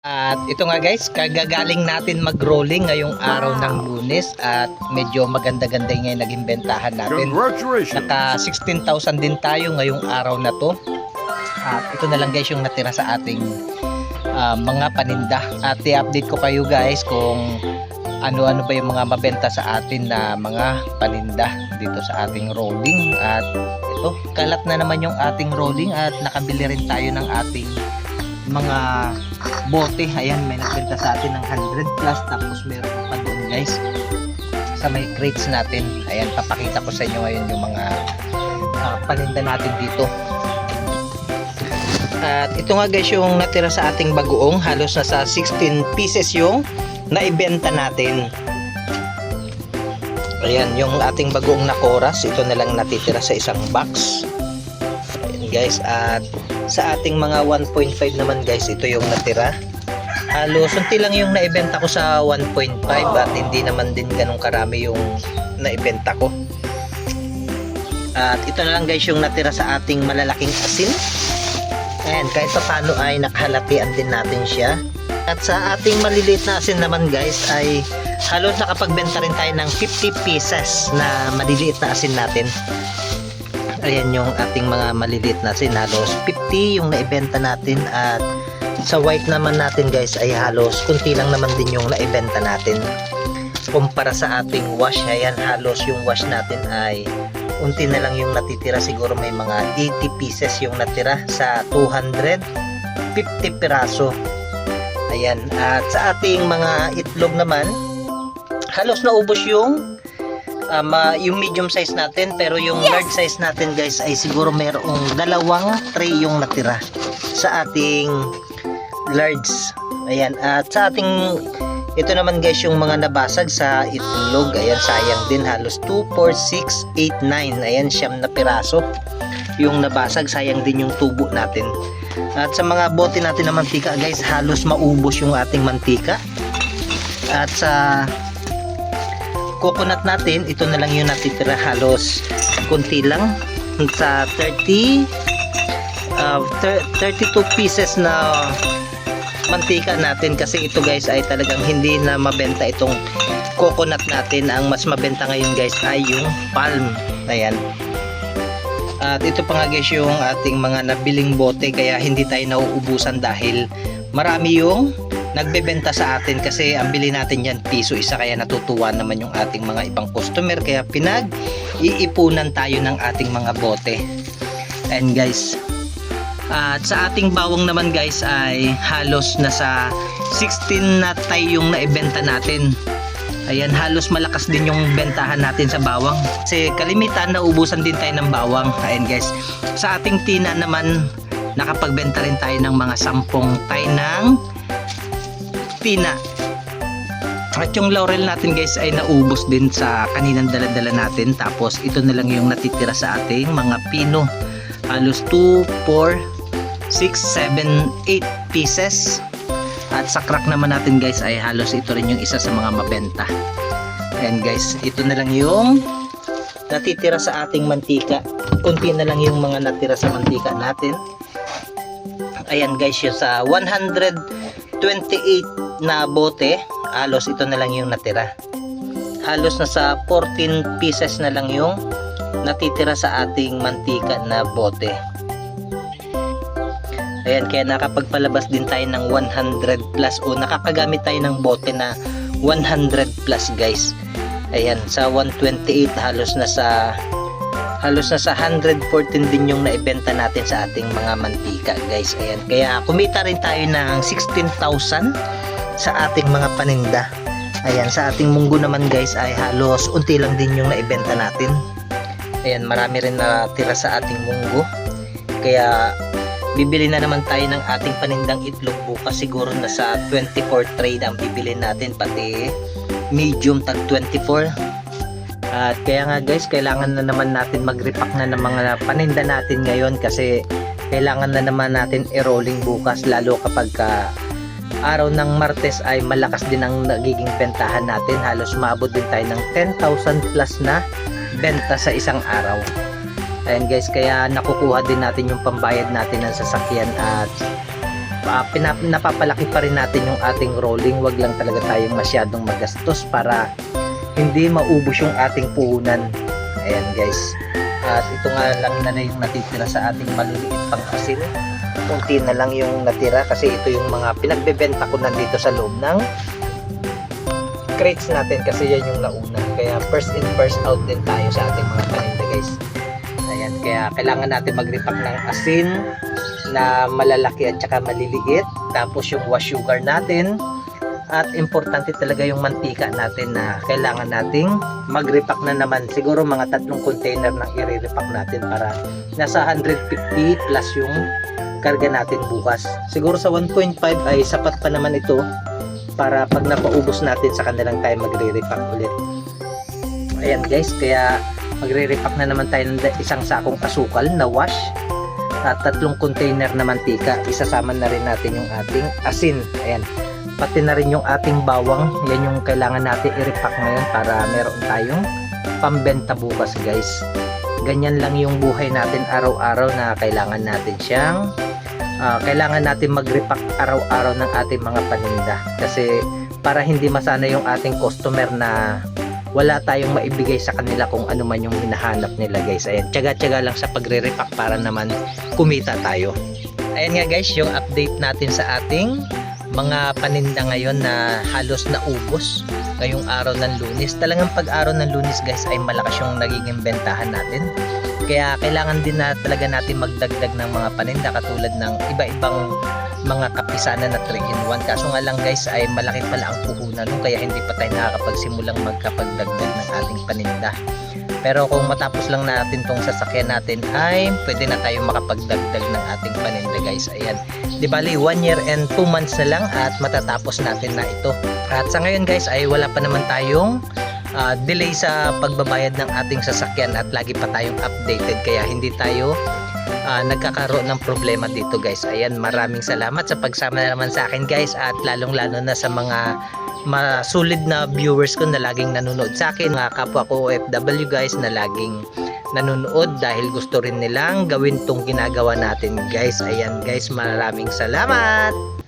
At ito nga guys, kagagaling natin mag-rolling ngayong araw ng lunes at medyo maganda-ganda yung naging bentahan natin. Naka 16,000 din tayo ngayong araw na to. At ito na lang guys yung natira sa ating ah, mga paninda. At i-update ko kayo guys kung ano-ano ba yung mga mabenta sa atin na mga paninda dito sa ating rolling. At ito, kalat na naman yung ating rolling at nakabili rin tayo ng ating mga bote. Ayan, may nagbenta sa atin ng 100 plus tapos meron pa doon guys sa may crates natin. Ayan, papakita ko sa inyo ngayon yung mga ah, paninda natin dito. At ito nga guys yung natira sa ating bagoong. Halos nasa 16 pieces yung naibenta natin. Ayan, yung ating bagoong na koras. Ito na lang natitira sa isang box. Guys, at sa ating mga 1.5 naman guys, ito yung natira. Halos unti lang yung naibenta ko sa 1.5 at hindi naman din ganun karami yung naibenta ko. At ito na lang guys yung natira sa ating malalaking asin. Ayan, kahit pa paano ay nakahalatian din natin siya. At sa ating maliliit na asin naman guys ay halos nakapagbenta rin tayo ng 50 pieces na maliliit na asin natin. Ayan yung ating mga maliliit na asin. Halos 50 yung naibenta natin at sa white naman natin guys ay halos kunti lang naman din yung naibenta natin. Kumpara sa ating wash, ayan halos yung wash natin ay unti na lang yung natitira siguro may mga 80 pieces yung natira sa 250 piraso ayan at sa ating mga itlog naman halos naubos yung um, ah, yung medium size natin pero yung large size natin guys ay siguro mayroong dalawang tray yung natira sa ating large. Ayan at sa ating ito naman guys yung mga nabasag sa itlog. Ayan sayang din halos 2, 4, 6, 8, 9 ayan siyam na piraso yung nabasag. Sayang din yung tubo natin. At sa mga bote natin na mantika guys halos maubos yung ating mantika. At sa coconut natin ito na lang yung natitira halos. Kunti lang. Sa 30 uh, thir- 32 pieces na mantika natin. Kasi ito guys ay talagang hindi na mabenta itong coconut natin. Ang mas mabenta ngayon guys ay yung palm. Ayan. At ito pa nga guys yung ating mga nabiling bote. Kaya hindi tayo nauubusan dahil marami yung nagbebenta sa atin kasi ang bili natin yan piso isa kaya natutuwa naman yung ating mga ibang customer kaya pinag iipunan tayo ng ating mga bote and guys at sa ating bawang naman guys ay halos nasa 16 na tayo yung naibenta natin. Ayan, halos malakas din yung bentahan natin sa bawang. Kasi kalimitan naubusan din tayo ng bawang. Ayan guys. Sa ating tina naman nakapagbenta rin tayo ng mga sampung tay ng tina. At yung laurel natin guys ay naubos din sa kaninang daladala natin. Tapos ito na lang yung natitira sa ating mga pino. Halos 2, 4, 6, 7, 8 pieces. At sa crack naman natin guys ay halos ito rin yung isa sa mga mabenta. Ayan guys, ito na lang yung natitira sa ating mantika. Kunti na lang yung mga natira sa mantika natin. Ayan guys, yung sa 128 na bote, halos ito na lang yung natira. Halos nasa 14 pieces na lang yung natitira sa ating mantika na bote. Ayan, kaya nakapagpalabas din tayo ng 100 plus o nakakagamit tayo ng bote na 100 plus guys. Ayan, sa 128 halos na sa halos na sa 114 din yung naibenta natin sa ating mga mantika guys. Ayan, kaya kumita rin tayo ng 16,000 sa ating mga paninda. Ayan, sa ating munggo naman guys ay halos unti lang din yung naibenta natin. Ayan, marami rin na tira sa ating munggo. Kaya bibili na naman tayo ng ating panindang itlog bukas siguro na sa 24 tray na ang bibili natin pati medium tag 24 at kaya nga guys kailangan na naman natin mag-repack na ng mga paninda natin ngayon kasi kailangan na naman natin i-rolling bukas lalo kapag ka araw ng Martes ay malakas din ang nagiging bentahan natin halos maabot din tayo ng 10,000 plus na benta sa isang araw Ayan guys, kaya nakukuha din natin yung pambayad natin ng sasakyan at ah, pinap- napapalaki pa rin natin yung ating rolling. Wag lang talaga tayong masyadong magastos para hindi maubos yung ating puhunan. Ayan guys. At ito nga lang na rin yung natitira sa ating maliliit pang asin. Kunti na lang yung natira kasi ito yung mga pinagbebenta ko nandito sa loob ng crates natin kasi yan yung nauna. Kaya first in first out din tayo sa ating mga paninda guys. Ayan, kaya kailangan natin mag-repack ng asin na malalaki at saka maliliit. Tapos yung wash sugar natin. At importante talaga yung mantika natin na kailangan nating mag-repack na naman. Siguro mga tatlong container nang i-repack natin para nasa 150 plus yung karga natin bukas. Siguro sa 1.5 ay sapat pa naman ito para pag napaubos natin sa kanilang tayo magre-repack ulit. Ayan guys, kaya magre-repack na naman tayo ng isang sakong asukal na wash at tatlong container na mantika. Isasama na rin natin yung ating asin. Ayan. Pati na rin yung ating bawang. Yan yung kailangan natin i-repack ngayon para meron tayong pambenta bukas guys. Ganyan lang yung buhay natin araw-araw na kailangan natin siyang ah, kailangan natin mag-repack araw-araw ng ating mga paninda kasi para hindi masana yung ating customer na wala tayong maibigay sa kanila kung ano man yung hinahanap nila guys. Ayan, tsaga-tsaga lang sa pagre-repack para naman kumita tayo. Ayan nga guys, yung update natin sa ating mga paninda ngayon na halos naubos ngayong araw ng lunis. Talagang pag araw ng lunis guys ay malakas yung nagiging bentahan natin. Kaya kailangan din na talaga natin magdagdag ng mga paninda katulad ng iba-ibang mga kapisanan na 3 in 1. Kaso nga lang guys ay malaki pala ang puhunan no? kaya hindi pa tayo nakakapagsimulang magkapagdagdag ng ating paninda. Pero kung matapos lang natin tong sasakyan natin ay pwede na tayo makapagdagdag ng ating paninda guys. Ayan. Di bali 1 year and 2 months na lang at matatapos natin na ito. At sa ngayon guys ay wala pa naman tayong ah, delay sa pagbabayad ng ating sasakyan at lagi pa tayong updated kaya hindi tayo ah, nagkakaroon ng problema dito guys. Ayan, maraming salamat sa pagsama na naman sa akin guys at lalong lalo na sa mga masulit na viewers ko na laging nanonood sa akin, mga kapwa ko OFW guys na laging nanonood dahil gusto rin nilang gawin tong ginagawa natin guys. Ayan guys, maraming salamat!